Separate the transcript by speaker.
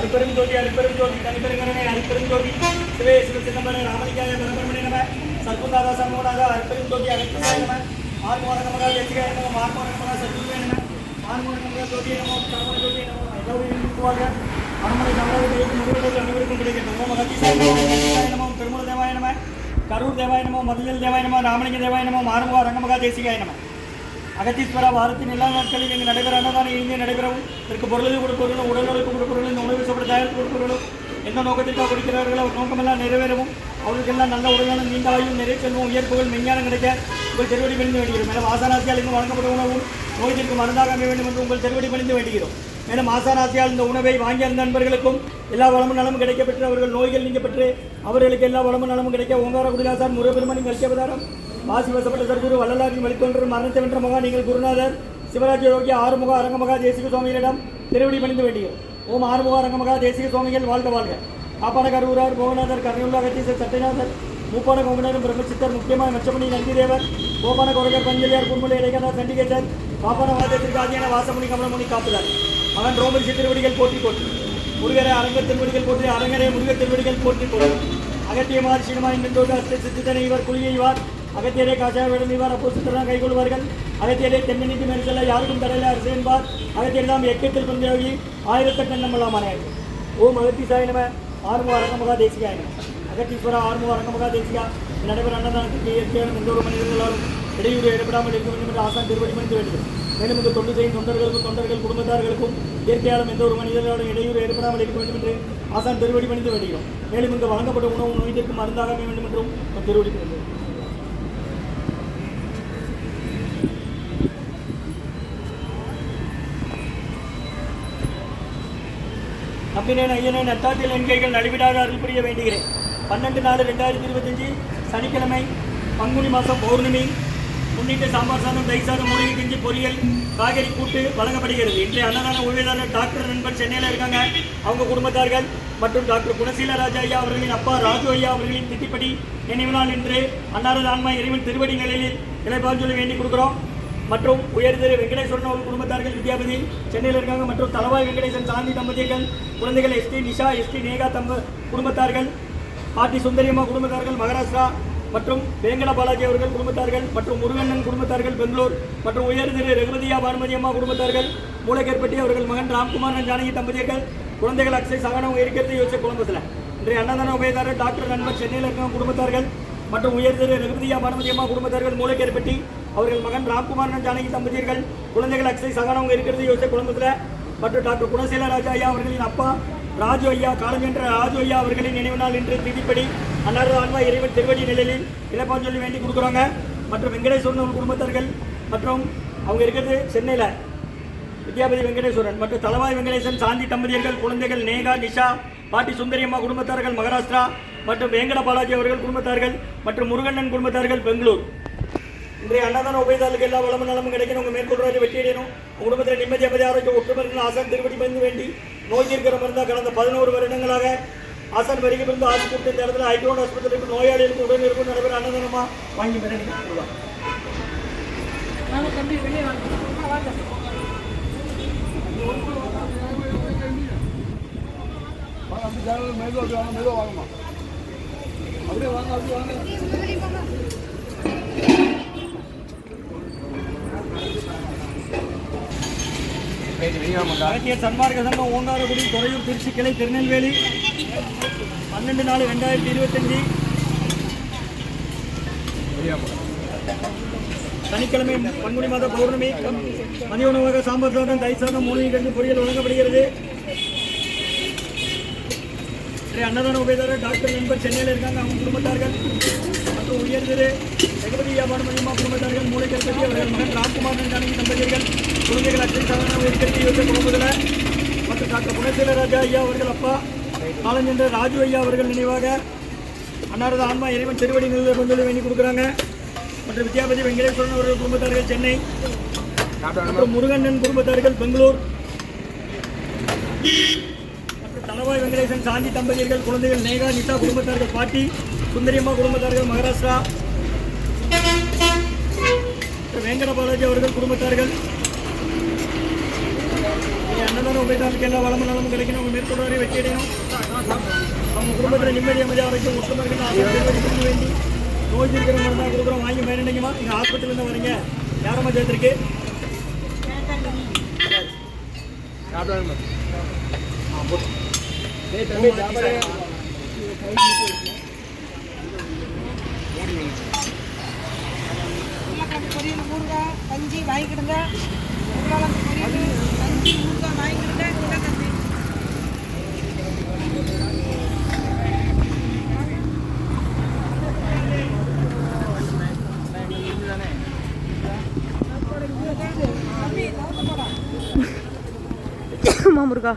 Speaker 1: அருப்பெரும் ஜோதி அருப்பெரும் ஜோதி தனிப்பெருங்கரனை அருப்பெரும் ஜோதி. சிவே சிவ சிதம்பரன் ராமலிங்காய பரபரமணி நம. சர்க்குந்தாதா சண்முகநாத அருப்பெரும் ஜோதி அகத்தியாய நம. ஆர்மோக நமகா ஜெத்திகாய நம ஆர்மோக நமகா சத்ருவே நம. ஆர்மோக நமகா ஜோதி நம கர்ம ஜோதி நம. எல்லோரும் இருக்குவாங்க அரண்மனை தமிழக முருகர்கள் அனைவருக்கும் கிடைக்கட்டும் ஓம் அகத்தியாய நம பெருமுல தேவாய நம கரூர் தேவாய நம மதுவில் தேவாய நம ராமலிங்க தேவாய நம ஆறுமுக ரங்கமகா தேசிகாய நம. அகத்தீஸ்வரா வாரத்தின் எல்லா நாட்களில் இங்கு நடைபெற அன்னதானம் இங்கே நடைபெறவும். இதற்கு பொருளுக்கு கொடுப்பவர்களும் உடலுக்கு கொடுப்பவர்களும் இந்த உணவு சாப்பிட தயாரித்து கொடுப்பவர்களும் எந்த நோக்கத்திற்காக கொடுக்கிறார்களோ அவர் நோக்கமெல்லாம் நிறைவேறவும். அவர்களுக்கெல்லாம் நல்ல உடலான நீண்ட ஆயுள் நிறைய செல்வம் உயர்ப்புகள் மெஞ்ஞானம் கிடைக்க உங்கள் திருவடி பணிந்து வேண்டுகிறோம். மேலும் ஆசாராசியால் இங்கு வழங்கப்படும் உணவும் நோய்த்திற்கு மருந்தாக அமைய வேண்டும் என்று உங்கள் திருவடி பணிந்து வேண்டுகிறோம். மேலும் ஆசாராசியால் இந்த உணவை வாங்கிய அந்த நண்பர்களுக்கும் எல்லா வளமும் நலமும் கிடைக்கப்பெற்று அவர்கள் நோய்கள் நீங்க பெற்று அவர்களுக்கு எல்லா வளமும் நலமும் கிடைக்க ஓங்கார குடிலாசார் முருகபெருமனின் கல்கவதாரம் வாசி வசப்பட்ட சர்க்குரு வள்ளலாரின் வழித்தொன்று மரணத்தை வென்ற மகா நீங்கள் குருநாதர் சிவராஜ யோகி ஆறுமுக அரங்கமகா தேசிக சுவாமிகளிடம் திருவடி பணிந்து வேண்டியோம் ஓம் ஆறுமுக அரங்கமகா தேசிக சுவாமிகள் வாழ்க வாழ்க காப்பான கருவூரார் கோகநாதர் கருணயுள்ள கத்தீசர் சத்யநாதர் மூப்பான கோங்கனரும் பிரம்மசித்தர் முக்கியமான மச்சமணி நந்திதேவர் கோபான கொரகர் பஞ்சலியார் குர்மலை இடைகநாத் சண்டிகேசர் பாப்பான வாதத்திற்கு ஆதியான வாசமணி கமலமணி காப்புதார் மகன் ரோமன் திருவடிகள் போற்றி போட்டி முருகரை அரங்க திருவடிகள் போற்றி அரங்கரை முருகர் திருவடிகள் போற்றி போற்றி அகத்தியமார் சீனமாய் நின்றோடு அஸ்தை சித்தித்தனை இவர். குளியைவார் அகத்தியரை காசாய விடம் இவர் அப்போ சித்தராக கைகொள்வார்கள் அகத்தியரை தென்னணிக்கு மெரிசல்ல யாருக்கும் தரையில அரசு என்பார். அகத்தியர் தாம் எக்கத்தில் பந்தியோகி ஆயிரத்தெட்டு நம்மளாமான ஓம் அகத்தீசாய நம ஆறுமுக அரங்கமகா தேசிகா நம. அகத்தீஸ்வரா ஆறுமுக அரங்கமகா தேசிகா. நடைபெற அன்னதானத்துக்கு இயற்கையான எந்த ஒரு மனிதர்களாலும் இடையூறு ஏற்படாமல் இருக்க வேண்டும் என்று ஆசான் திருவடி மனித வேண்டும். மேலும் இந்த தொண்டு செய்யும் தொண்டர்களுக்கும் தொண்டர்கள் குடும்பத்தார்களுக்கும் இயற்கையாலும் எந்த ஒரு மனிதர்களோட இடையூறு ஏற்படாமல் இருக்க வேண்டும் என்று ஆசான் திருவடி பணிந்து வேண்டுகிறோம். மேலும் இங்கு வழங்கப்பட்ட உணவு நோய்த்திற்கு மருந்தாக வேண்டும் என்றும் நாம் திருவடி அப்பினேன் நம்பினேன் ஐயனே எண்கைகள் நடுவிடாத அருள் புரிய வேண்டுகிறேன். பன்னெண்டு நாலு ரெண்டாயிரத்தி இருபத்தஞ்சி சனிக்கிழமை பங்குனி மாதம் பௌர்ணமி முன்னிட்டு சாம்பார் சாதம் தை சாதம் மூலிகை கஞ்சி பொரியல் காய்கறி கூட்டு வழங்கப்படுகிறது. இன்றைய அன்னதான உதவியாளர் டாக்டர் நண்பர் சென்னையில் இருக்காங்க. அவங்க குடும்பத்தார்கள் மற்றும் டாக்டர் குணசீல ராஜா ஐயா அவர்களின் அப்பா ராஜு ஐயா அவர்களின் திட்டிப்படி நினைவு நாள் இன்று அன்னாரது ஆன்மா இறைவன் திருவடி நிலையில் இலைப்பால் சொல்லி வேண்டி கொடுக்குறோம். மற்றும் உயர்திரு வெங்கடேஸ்வரன் அவர்கள் குடும்பத்தார்கள் வித்யாபதி சென்னையில் இருக்காங்க மற்றும் தலவாய் வெங்கடேசன் சாந்தி தம்பதிகள் குழந்தைகள் S T Nisha S T Neha தம்ப குடும்பத்தார்கள் பாட்டி சுந்தரியம்மா குடும்பத்தார்கள் மகாராஷ்டிரா மற்றும் வேங்கட பாலாஜி அவர்கள் குடும்பத்தார்கள் மற்றும் முருகண்ணன் குடும்பத்தார்கள் பெங்களூர் மற்றும் உயர் திரு ரகுமதியா பானுமதி அம்மா குடும்பத்தார்கள் மூலக்கேற்பட்டி அவர்கள் மகன் ராம்குமார் ஜானகி தம்பதியர்கள் குழந்தைகள் அக்ஷய் சகனம் இருக்கிறது யோசிச்ச குடும்பத்தில். இன்றைய அன்னதான உபயதாரர் டாக்டர் நண்பர் சென்னையில் இருக்கிற குடும்பத்தார்கள் மற்றும் உயர்திரு ரகுபதியா பானுமதி குடும்பத்தார்கள் மூலக்கேற்பட்டி அவர்கள் மகன் ராம்குமாரன் ஜானகி தம்பதியர்கள் குழந்தைகள் அக்ஷய் சகானவங்க இருக்கிறது யோசித்த குடும்பத்தில். மற்றும் டாக்டர் குணசீல ராஜா ஐயா அவர்களின் அப்பா ராஜு ஐயா காலம் என்ற ராஜு ஐயா அவர்களின் நினைவு நாள் இன்று திதிப்படி அன்னாரது ஆன்மா இறைவன் திருவடி நிலையில் இழப்பான் சொல்லி வேண்டி கொடுக்குறாங்க. மற்றும் வெங்கடேஸ்வரன் அவங்க குடும்பத்தார்கள் மற்றும் அவங்க இருக்கிறது சென்னையில். வித்யாபதி வெங்கடேஸ்வரன் மற்றும் தலவாய் வெங்கடேசன் சாந்தி தம்பதியர்கள் குழந்தைகள் நேகா நிஷா பாட்டி சுந்தரியம்மா குடும்பத்தார்கள் மகாராஷ்டிரா மற்றும் வேங்கட பாலாஜி அவர்கள் குடும்பத்தார்கள் மற்றும் முருகண்ணன் குடும்பத்தார்கள் பெங்களூர். இன்றைய அன்னதான உபயதாளுக்கு எல்லா வளமும் நலமும் கிடைக்கணும். உங்க மேற்கொள்றாரு வெற்றி அடையணும். உங்க குடும்பத்தில் நிம்மதி அமைதி ஆரோக்கியம் ஒற்றுமை இருக்கணும் ஆசான் திருப்படி பயந்து வேண்டி நோய் தீர்க்கிற மருந்தா கடந்த பதினோரு வருடங்களாக ஆசான் வருகை இருந்து ஆசை கூப்பிட்டு இந்த இடத்துல ஹைட்ரோன் ஆஸ்பத்திரிக்கு நோயாளிகளுக்கு உடல் இருக்கும் நடைபெற அன்னதானமா வாங்கி பெற
Speaker 2: வாங்க தம்பி வெளியே வாங்க. வாங்க.
Speaker 3: வாங்க அப்படி ஜாலியாக மெதுவாக அப்படி வாங்க மெதுவாக வாங்கம்மா அப்படியே வாங்க அப்படியே வாங்க
Speaker 1: அரசியல் சன்மார்க்க சங்கம் ஓங்காரகுடி துறையூர் திருச்சி கிளை திருநெல்வேலி. பன்னெண்டு நாலு ரெண்டாயிரத்தி இருபத்தஞ்சு. சனிக்கிழமை பங்குனி மாத பௌர்ணமி மதிய உணவாக சாம்பார் சாதம் தயிர் சாதம் மூலிகை கஞ்சி பொரியல் வழங்கப்படுகிறது. இன்றைய அன்னதான உபயதாரர் டாக்டர் நண்பர் சென்னையில் இருக்காங்க. அவங்க குடும்பத்தார்கள் மற்றும் உயர்ந்தது திரு ஜெகபதி வியாபார மையமா குடும்பத்தார்கள் மூளைக்கல் பற்றி அவர்கள் மகன் ராம்குமார் ஜானகி தம்பதியர்கள் குழந்தைகள் அச்சை சாதனம் இருக்கிறது இவர்கள் குடும்பத்தில் மற்றும் டாக்டர் குணசீல ராஜா ஐயா அவர்கள் அப்பா காலஞ்சென்ற ராஜு ஐயா அவர்கள் நினைவாக அன்னாரது ஆன்மா இறைவன் திருவடி நிலையில் கொண்டு வேண்டி கொடுக்குறாங்க. மற்றும் வித்யாபதி வெங்கடேஸ்வரன் அவர்கள் குடும்பத்தார்கள் சென்னை மற்றும் முருகண்ணன் குடும்பத்தார்கள் பெங்களூர். தலவாய் வெங்கடேசன் சாந்தி தம்பதியர்கள் குழந்தைகள் நேகா நிஷா குடும்பத்தார்கள் பாட்டி சுந்தரியம்மா குடும்பத்தார்கள் மகாராஷ்டிரா வேங்கட பாலாஜி அவர்கள் குடும்பத்தார்கள். அன்னதானம் உபயோகத்துக்கு எல்லா வளமும் நலமும் கிடைக்கணும் உங்கள் மேற்கொண்டு வரை வெற்றி அடையணும். அவங்க குடும்பத்தில் நிம்மதி அமைதியாக வரைக்கும் ஒற்றுமர்கள் ஆசிரியர்கள் வேண்டி நோய் இருக்கிற மருந்து தான் கொடுக்குறோம். வாங்கி பயனடைங்கம்மா நீங்கள் ஆஸ்பத்திரியிலேருந்து வரீங்க. யாரம்மா சேர்த்துருக்கு?
Speaker 2: உருளைக்கிழங்கு பொரியல் ஊறுகாய் கஞ்சி வாங்கிக்கிடுங்க உருளைக்கிழங்கு பொரியல் கஞ்சி ஊறுகாய் வாங்கிக்கிடுங்க உருளைக்கிழங்கு
Speaker 4: மாமுருகா